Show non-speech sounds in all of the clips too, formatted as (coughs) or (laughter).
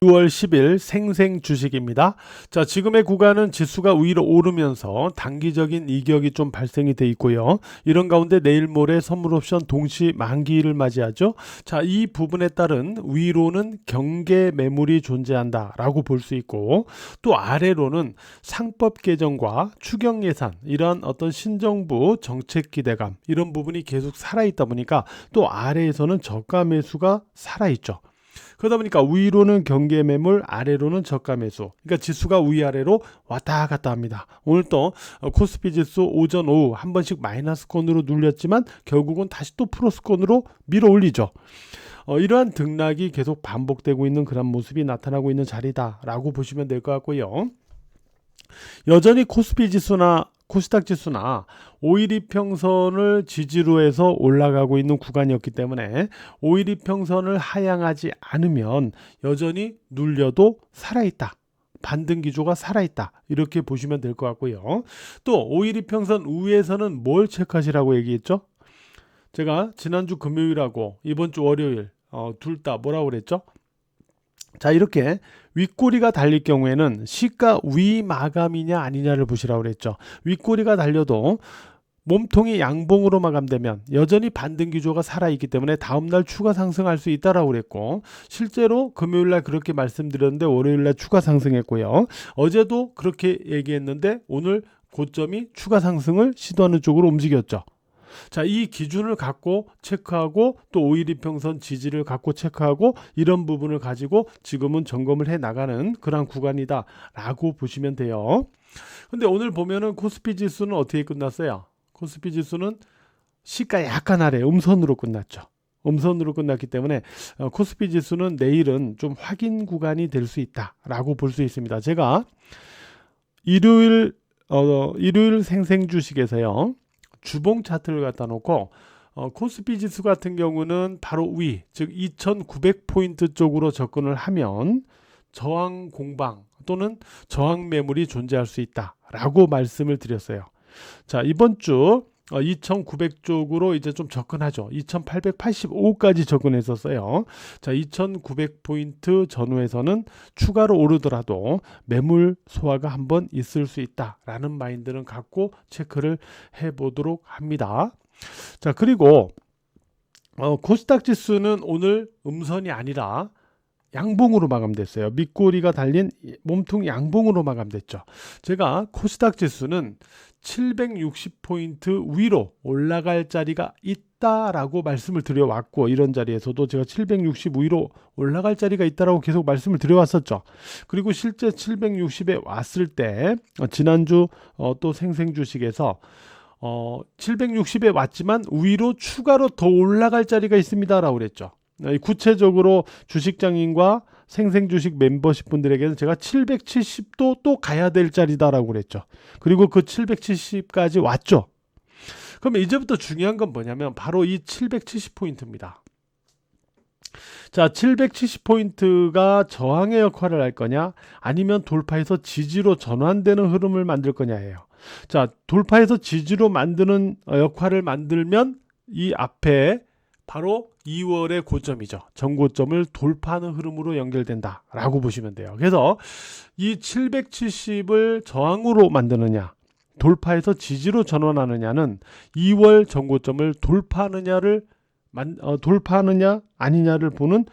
6월 10일 생생 주식입니다. 자, 지금의 구간은 지수가 위로 오르면서 단기적인 이격이 좀 발생이 돼 있고요. 이런 가운데 내일 모레 선물 옵션 동시 만기를 맞이하죠. 자, 이 부분에 따른 위로는 경계 매물이 존재한다라고 볼 수 있고 또 아래로는 상법 개정과 추경 예산 이런 어떤 신정부 정책 기대감 이런 부분이 계속 살아 있다 보니까 또 아래에서는 저가 매수가 살아 있죠. 그러다 보니까 위로는 경계 매물, 아래로는 저가 매수. 그러니까 지수가 위아래로 왔다 갔다 합니다. 오늘 또 어, 코스피 지수 오전 오후 한 번씩 마이너스권으로 눌렸지만 결국은 다시 또 플러스권으로 밀어 올리죠. 어, 이러한 등락이 계속 반복되고 있는 그런 모습이 나타나고 있는 자리다라고 보시면 될 것 같고요. 여전히 코스피 지수나 코스닥 지수나 5일 이평선을 지지로 해서 올라가고 있는 구간이었기 때문에 5일 이평선을 하향하지 않으면 여전히 눌려도 살아있다. 반등 기조가 살아있다. 이렇게 보시면 될 것 같고요. 또 5일 이평선 위에서는 뭘 체크하시라고 얘기했죠? 제가 지난주 금요일하고 이번 주 월요일 어, 둘 다 뭐라고 그랬죠? 자 이렇게 윗꼬리가 달릴 경우에는 시가 위 마감이냐 아니냐를 보시라고 그랬죠. 윗꼬리가 달려도 몸통이 양봉으로 마감되면 여전히 반등 기조가 살아있기 때문에 다음날 추가 상승할 수 있다라고 그랬고 실제로 금요일날 그렇게 말씀드렸는데 월요일날 추가 상승했고요. 어제도 그렇게 얘기했는데 오늘 고점이 추가 상승을 시도하는 쪽으로 움직였죠. 자, 이 기준을 갖고 체크하고 또 5일 이평선 지지를 갖고 체크하고 이런 부분을 가지고 지금은 점검을 해 나가는 그런 구간이다라고 보시면 돼요. 근데 오늘 보면은 코스피 지수는 어떻게 끝났어요? 코스피 지수는 시가 약간 아래 음선으로 끝났죠. 음선으로 끝났기 때문에 어, 코스피 지수는 내일은 좀 확인 구간이 될 수 있다라고 볼 수 있습니다. 제가 일요일 어, 일요일 생생 주식에서요. 주봉 차트를 갖다 놓고 어, 코스피 지수 같은 경우는 바로 위, 즉 2,900포인트 쪽으로 접근을 하면 저항 공방 또는 저항 매물이 존재할 수 있다라고 말씀을 드렸어요. 자, 이번 주 어, 2,900 쪽으로 이제 좀 접근하죠. 2,885까지 접근했었어요. 자, 2,900포인트 전후에서는 추가로 오르더라도 매물 소화가 한번 있을 수 있다라는 마인드는 갖고 체크를 해보도록 합니다. 자, 그리고 어, 코스닥 지수는 오늘 음선이 아니라 양봉으로 마감됐어요. 밑꼬리가 달린 몸통 양봉으로 마감됐죠. 제가 코스닥 지수는 760포인트 위로 올라갈 자리가 있다라고 말씀을 드려왔고 이런 자리에서도 제가 760 위로 올라갈 자리가 있다라고 계속 말씀을 드려왔었죠. 그리고 실제 760에 왔을 때 어, 지난주 어, 또 생생 주식에서 어, 760에 왔지만 위로 추가로 더 올라갈 자리가 있습니다라고 그랬죠. 어, 구체적으로 주식장인과 생생주식 멤버십 분들에게는 제가 770도 또 가야 될 자리다라고 그랬죠. 그리고 그 770까지 왔죠. 그러면 이제부터 중요한 건 뭐냐면 바로 이 770포인트입니다. 자, 770포인트가 저항의 역할을 할 거냐, 아니면 돌파해서 지지로 전환되는 흐름을 만들 거냐예요. 자, 돌파해서 지지로 만드는 역할을 만들면 이 앞에 바로 2월의 고점이죠. 전고점을 돌파하는 흐름으로 연결된다라고 보시면 돼요. 그래서 이 770을 저항으로 만드느냐, 돌파해서 지지로 전환하느냐는 2월 전고점을 돌파하느냐를 어, 돌파하느냐 아니냐를 보는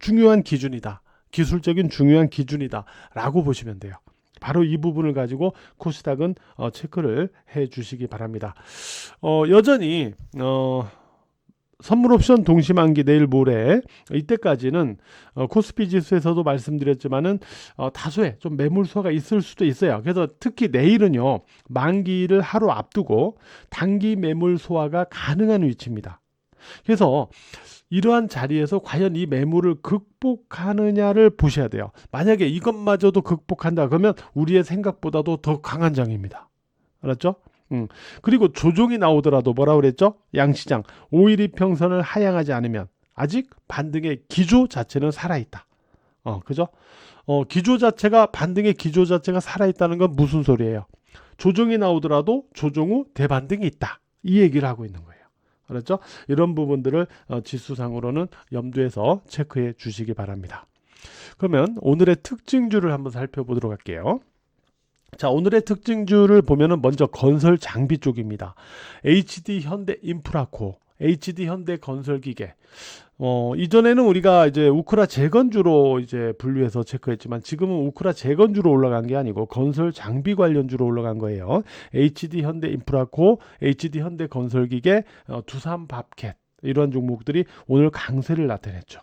중요한 기준이다. 기술적인 중요한 기준이다라고 보시면 돼요. 바로 이 부분을 가지고 코스닥은 어, 체크를 해 주시기 바랍니다. 어, 여전히 어, 선물 옵션 동시 만기 내일 모레 이때까지는 어, 코스피 지수에서도 말씀드렸지만은 어, 다소의 좀 매물소가 있을 수도 있어요. 그래서 특히 내일은요 만기를 하루 앞두고 단기 매물 소화가 가능한 위치입니다. 그래서 이러한 자리에서 과연 이 매물을 극복하느냐를 보셔야 돼요. 만약에 이것마저도 극복한다 그러면 우리의 생각보다도 더 강한 장입니다. 알았죠? 음. 그리고 조종이 나오더라도 뭐라 그랬죠? 양시장 5일 이평선을 하향하지 않으면 아직 반등의 기조 자체는 살아있다. 어, 그죠? 어, 기조 자체가 반등의 기조 자체가 살아있다는 건 무슨 소리예요? 조종이 나오더라도 조종 후 대반등이 있다. 이 얘기를 하고 있는 거예요. 알았죠? 이런 부분들을 어, 지수상으로는 염두에서 체크해 주시기 바랍니다. 그러면 오늘의 특징주를 한번 살펴보도록 할게요. 자, 오늘의 특징주를 보면은 먼저 건설 장비 쪽입니다. HD 현대 인프라코, HD 현대 건설 기계. 어, 이전에는 우리가 이제 우크라 재건주로 이제 분류해서 체크했지만 지금은 우크라 재건주로 올라간 게 아니고 건설 장비 관련주로 올라간 거예요. HD 현대 인프라코, HD 현대 건설 기계, 어, 두산 밥캣 이런 종목들이 오늘 강세를 나타냈죠.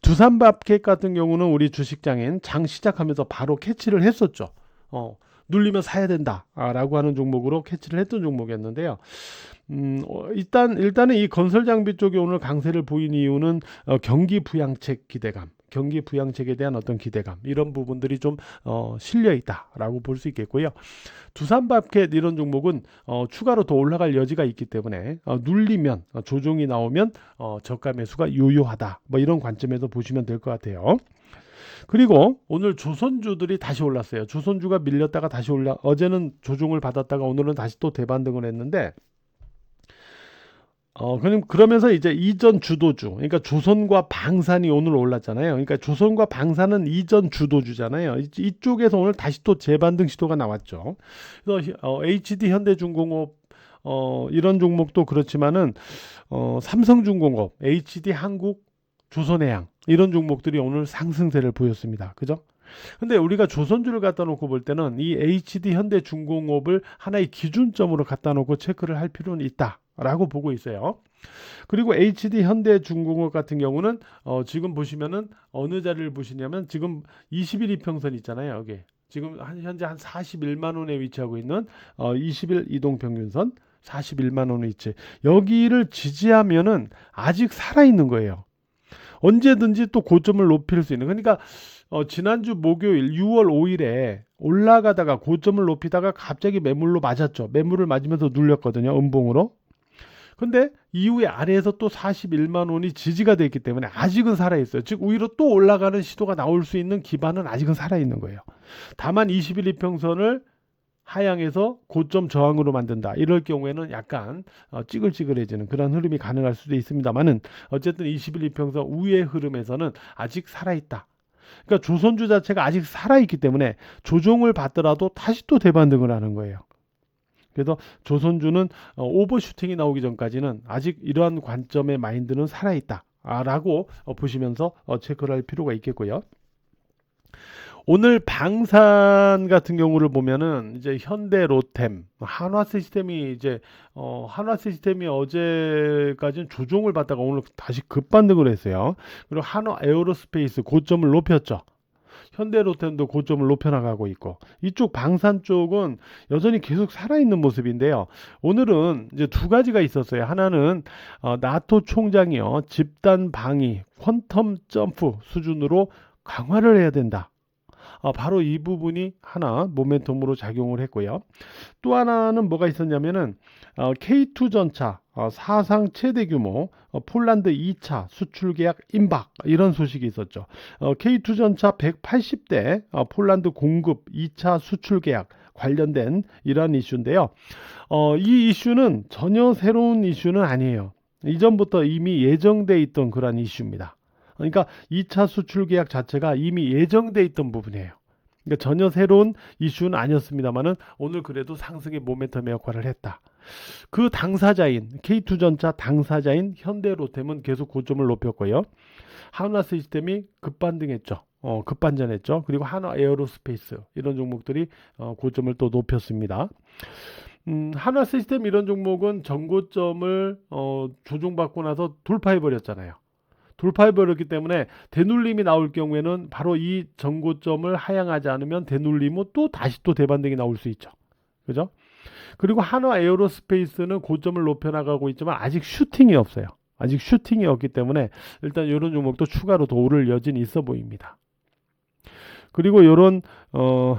두산 밥캣 같은 경우는 우리 주식장인 장 시작하면서 바로 캐치를 했었죠. 어, 눌리면 사야 된다라고 하는 종목으로 캐치를 했던 종목이었는데요. 음, 어, 일단 일단은 이 건설 장비 쪽이 오늘 강세를 보인 이유는 어, 경기 부양책 기대감, 경기 부양책에 대한 어떤 기대감 이런 부분들이 좀 어, 실려 있다라고 볼 수 있겠고요. 두산밥켓 이런 종목은 어, 추가로 더 올라갈 여지가 있기 때문에 어, 눌리면 어, 조정이 나오면 어, 저가 매수가 유효하다. 뭐 이런 관점에서 보시면 될 것 같아요. 그리고 오늘 조선주들이 다시 올랐어요. 조선주가 밀렸다가 다시 올라 어제는 조종을 받았다가 오늘은 다시 또 대반등을 했는데 어, 그럼 그러면서 이제 이전 주도주, 그러니까 조선과 방산이 오늘 올랐잖아요. 그러니까 조선과 방산은 이전 주도주잖아요. 이- 이쪽에서 오늘 다시 또 재반등 시도가 나왔죠. 그래서 어, HD 현대중공업 어, 이런 종목도 그렇지만은 어, 삼성중공업, HD 한국, 조선해양 이런 종목들이 오늘 상승세를 보였습니다. 그죠? 근데 우리가 조선주를 갖다 놓고 볼 때는 이 HD 현대중공업을 하나의 기준점으로 갖다 놓고 체크를 할 필요는 있다 라고 보고 있어요. 그리고 HD 현대중공업 같은 경우는 어, 지금 보시면은 어느 자리를 보시냐면 지금 21 이평선 있잖아요. 여기 지금 한, 현재 한 41만 원에 위치하고 있는 어, 20일 이동 평균선 41만 원 위치 여기를 지지하면은 아직 살아 있는 거예요. 언제든지 또 고점을 높일 수 있는 그러니까 어, 지난주 목요일 6월 5일에 올라가다가 고점을 높이다가 갑자기 매물로 맞았죠. 매물을 맞으면서 눌렸거든요. 음봉으로. 근데 이후에 아래에서 또 41만 원이 지지가 됐기 때문에 아직은 살아 있어요. 즉 위로 또 올라가는 시도가 나올 수 있는 기반은 아직은 살아 있는 거예요. 다만 21 이평선을 하향해서 고점 저항으로 만든다. 이럴 경우에는 약간 어, 찌글찌글해지는 그런 흐름이 가능할 수도 있습니다만은 어쨌든 21 이평선 우의 흐름에서는 아직 살아 있다. 그러니까 조선주 자체가 아직 살아 있기 때문에 조정을 받더라도 다시 또 대반등을 하는 거예요. 그래서 조선주는 어, 오버슈팅이 나오기 전까지는 아직 이러한 관점의 마인드는 살아 있다 라고 어, 보시면서 어, 체크를 할 필요가 있겠고요. 오늘 방산 같은 경우를 보면은 이제 현대 로템, 한화 시스템이 이제 어 한화 시스템이 어제까지는 조종을 받다가 오늘 다시 급반등을 했어요. 그리고 한화 에어로스페이스 고점을 높였죠. 현대 로템도 고점을 높여 나가고 있고 이쪽 방산 쪽은 여전히 계속 살아있는 모습인데요. 오늘은 이제 두 가지가 있었어요. 하나는 어, 나토 총장이요 집단 방위 퀀텀 점프 수준으로 강화를 해야 된다. 어, 바로 이 부분이 하나 모멘텀으로 작용을 했고요. 또 하나는 뭐가 있었냐면은 어, K2 전차 어, 사상 최대 규모 어, 폴란드 2차 수출 계약 임박 이런 소식이 있었죠. 어, K2 전차 180대 어, 폴란드 공급 2차 수출 계약 관련된 이러한 이슈인데요. 어, 이 이슈는 전혀 새로운 이슈는 아니에요. 이전부터 이미 예정돼 있던 그러한 이슈입니다. 그러니까 2차 수출 계약 자체가 이미 예정돼 있던 부분이에요. 그러니까 전혀 새로운 이슈는 아니었습니다만은 오늘 그래도 상승의 모멘텀의 역할을 했다. 그 당사자인 K2전차 당사자인 현대로템은 계속 고점을 높였고요. 한화 시스템이 급반등했죠. 어, 급반전했죠. 그리고 한화 에어로스페이스 이런 종목들이 어, 고점을 또 높였습니다. 음, 한화 시스템 이런 종목은 전고점을 어, 조종받고 나서 돌파해 버렸잖아요. 돌파해 버렸기 때문에 대눌림이 나올 경우에는 바로 이 전고점을 하향하지 않으면 대눌림은 또 다시 또 대반등이 나올 수 있죠. 그죠? 그리고 한화 에어로스페이스는 고점을 높여 나가고 있지만 아직 슈팅이 없어요. 아직 슈팅이 없기 때문에 일단 이런 종목도 추가로 더 오를 여진이 있어 보입니다. 그리고 이런 어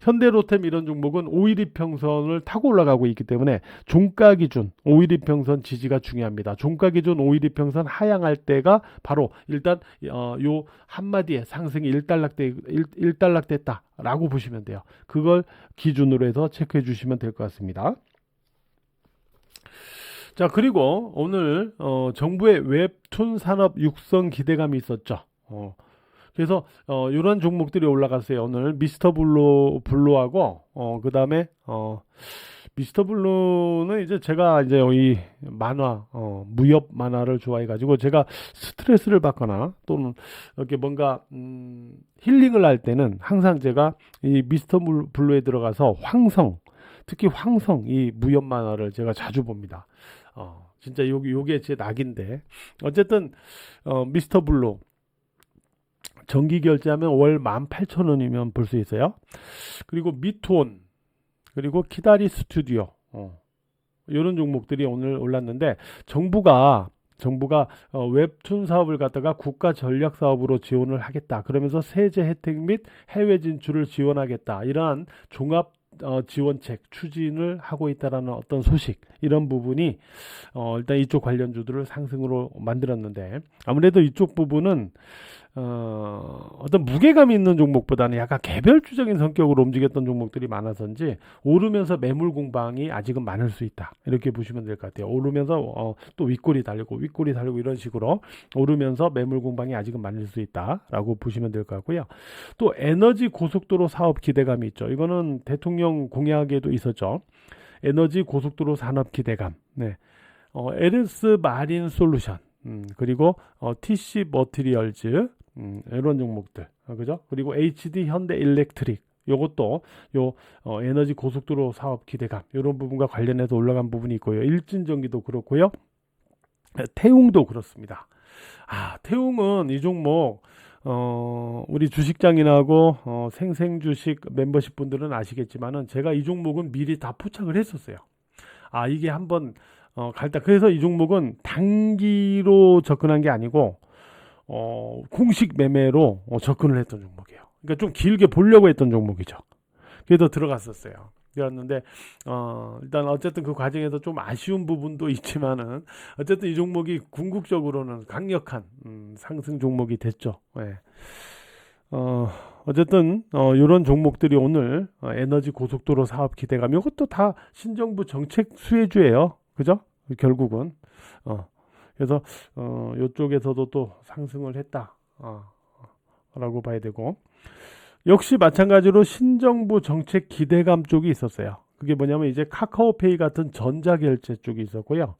현대로템 이런 종목은 5일 이평선을 타고 올라가고 있기 때문에 종가 기준 5일 이평선 지지가 중요합니다. 종가 기준 5일 이평선 하향할 때가 바로 일단 어, 요 한마디에 상승이 일단락돼 일, 일단락됐다라고 보시면 돼요. 그걸 기준으로 해서 체크해 주시면 될 것 같습니다. 자 그리고 오늘 어, 정부의 웹툰 산업 육성 기대감이 있었죠. 어, 그래서 어 이런 종목들이 올라갔어요. 오늘 미스터 블루 블루하고 어 그다음에 어 미스터 블루는 이제 제가 이제 이 만화 어 무협 만화를 좋아해 가지고 제가 스트레스를 받거나 또는 이렇게 뭔가 음 힐링을 할 때는 항상 제가 이 미스터 블루- 블루에 들어가서 황성 특히 황성 이 무협 만화를 제가 자주 봅니다. 어 진짜 요게 요게 제 낙인데 어쨌든 어 미스터 블루 정기 결제하면 월 18,000원이면 볼 수 있어요. 그리고 미투온 그리고 키다리 스튜디오 어. 이런 종목들이 오늘 올랐는데 정부가 정부가 어, 웹툰 사업을 갖다가 국가 전략 사업으로 지원을 하겠다. 그러면서 세제 혜택 및 해외 진출을 지원하겠다. 이러한 종합 어, 지원책 추진을 하고 있다라는 어떤 소식 이런 부분이 어, 일단 이쪽 관련주들을 상승으로 만들었는데 아무래도 이쪽 부분은 어, 어떤 무게감 있는 종목보다는 약간 개별주적인 성격으로 움직였던 종목들이 많아서인지 오르면서 매물 공방이 아직은 많을 수 있다. 이렇게 보시면 될 것 같아요. 오르면서 어, 또 윗골이 달리고 윗골이 달리고 이런 식으로 오르면서 매물 공방이 아직은 많을 수 있다라고 보시면 될 것 같고요. 또 에너지 고속도로 사업 기대감이 있죠. 이거는 대통령 공약에도 있었죠. 에너지 고속도로 산업 기대감. 네. 어, LS 마린 솔루션. 음, 그리고 어, TC 머티리얼즈 음, 이런 종목들 어, 그죠? 그리고 HD 현대 일렉트릭 요것도 요 어, 에너지 고속도로 사업 기대감 이런 부분과 관련해서 올라간 부분이 있고요. 일진전기도 그렇고요. 태웅도 그렇습니다. 아, 태웅은 이 종목 어, 우리 주식장인하고 어, 생생주식 멤버십 분들은 아시겠지만은 제가 이 종목은 미리 다 포착을 했었어요. 아, 이게 한번 어, 갈다. 그래서 이 종목은 단기로 접근한 게 아니고 어, 공식 매매로 어, 접근을 했던 종목이에요. 그러니까 좀 길게 보려고 했던 종목이죠. 그래서 들어갔었어요. 그랬는데 어, 일단 어쨌든 그 과정에서 좀 아쉬운 부분도 (laughs) 있지만은 어쨌든 이 종목이 궁극적으로는 강력한 음, 상승 종목이 됐죠. 예. 어, 어쨌든 어, 이런 종목들이 오늘 어, 에너지 고속도로 사업 기대감 이것도 다 신정부 정책 수혜주예요. 그죠? 결국은 어, 그래서 어, 이쪽에서도 또 상승을 했다. 어, 라고 봐야 되고 역시 마찬가지로 신정부 정책 기대감 쪽이 있었어요. 그게 뭐냐면 이제 카카오페이 같은 전자결제 쪽이 있었고요.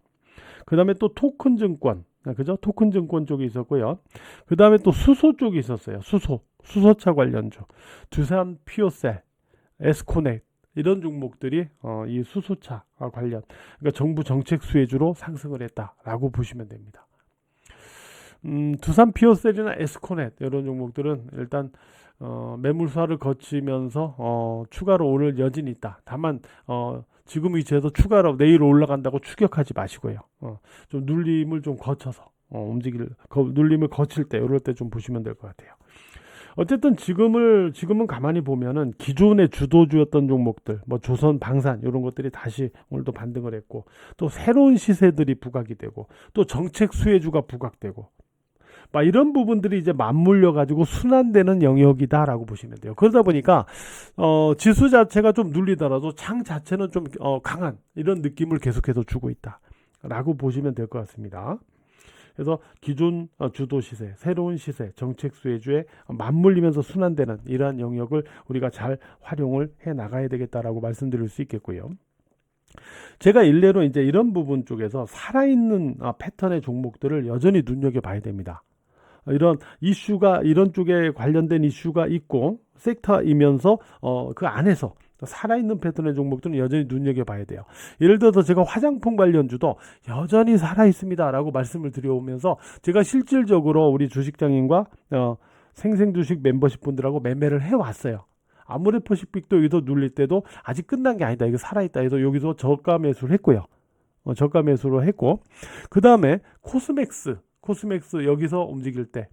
그 다음에 또 토큰 증권, 아, 그죠? 토큰 증권 쪽이 있었고요. 그 다음에 또 수소 쪽이 있었어요. 수소, 수소차 관련주. 두산 피오셀, 에스코넥, 이런 종목들이 어, 이 수소차 관련, 그러니까 정부 정책 수혜주로 상승을 했다라고 보시면 됩니다. 음, 두산 피오셀이나 에스코넷 이런 종목들은 일단 어, 매물사를 거치면서 어, 추가로 오를 여진이 있다. 다만 어, 지금 위치에서 추가로 내일 올라간다고 추격하지 마시고요. 어, 좀 눌림을 좀 거쳐서 어, 움직일 거, 눌림을 거칠 때 이럴 때 좀 보시면 될 것 같아요. 어쨌든 지금을 지금은 가만히 보면은 기존의 주도주였던 종목들, 뭐 조선 방산 이런 것들이 다시 오늘도 반등을 했고 또 새로운 시세들이 부각이 되고 또 정책 수혜주가 부각되고 막 이런 부분들이 이제 맞물려 가지고 순환되는 영역이다라고 보시면 돼요. 그러다 보니까 어, 지수 자체가 좀 눌리더라도 창 자체는 좀 어, 강한 이런 느낌을 계속해서 주고 있다라고 보시면 될 것 같습니다. 그래서 기존 어, 주도 시세, 새로운 시세, 정책 수혜주에 맞물리면서 순환되는 이러한 영역을 우리가 잘 활용을 해 나가야 되겠다라고 말씀드릴 수 있겠고요. 제가 일례로 이제 이런 부분 쪽에서 살아있는 아, 패턴의 종목들을 여전히 눈여겨봐야 됩니다. 이런 이슈가 이런 쪽에 관련된 이슈가 있고 섹터이면서 어, 그 안에서 살아있는 패턴의 종목들은 여전히 눈여겨봐야 돼요. 예를 들어서 제가 화장품 관련주도 여전히 살아있습니다 라고 말씀을 드려오면서 제가 실질적으로 우리 주식장인과 어, 생생주식 멤버십 분들하고 매매를 해왔어요. 아무리 퍼시픽도 여기서 눌릴 때도 아직 끝난 게 아니다. 이거 살아있다 해서 여기서 저가 매수를 했고요. 어, 저가 매수를 했고 그 다음에 코스맥스 코스맥스 여기서 움직일 때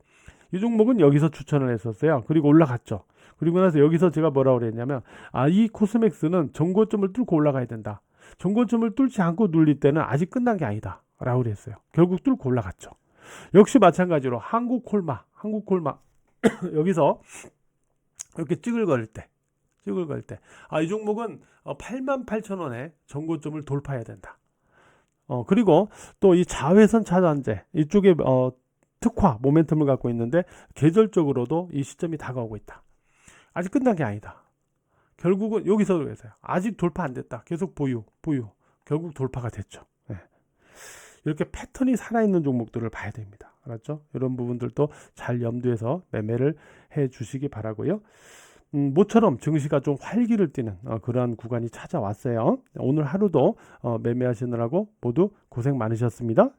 이 종목은 여기서 추천을 했었어요. 그리고 올라갔죠. 그리고 나서 여기서 제가 뭐라고 그랬냐면 아 이 코스맥스는 정고점을 뚫고 올라가야 된다. 정고점을 뚫지 않고 눌릴 때는 아직 끝난 게 아니다. 라고 그랬어요. 결국 뚫고 올라갔죠. 역시 마찬가지로 한국 콜마, 한국 콜마 (coughs) 여기서 이렇게 찌글거릴 때 찌글거릴 때 아 이 종목은 8만 8천 원에 정고점을 돌파해야 된다. 어 그리고 또 이 자외선 차단제 이쪽에 어 특화 모멘텀을 갖고 있는데 계절적으로도 이 시점이 다가오고 있다. 아직 끝난 게 아니다. 결국은 여기서 그래서요. 아직 돌파 안 됐다. 계속 보유, 보유. 결국 돌파가 됐죠. 예. 이렇게 패턴이 살아있는 종목들을 봐야 됩니다. 알았죠? 이런 부분들도 잘 염두에서 매매를 해 주시기 바라고요. 음, 모처럼 증시가 좀 활기를 띠는 어, 그러한 구간이 찾아왔어요. 오늘 하루도 어, 매매하시느라고 모두 고생 많으셨습니다.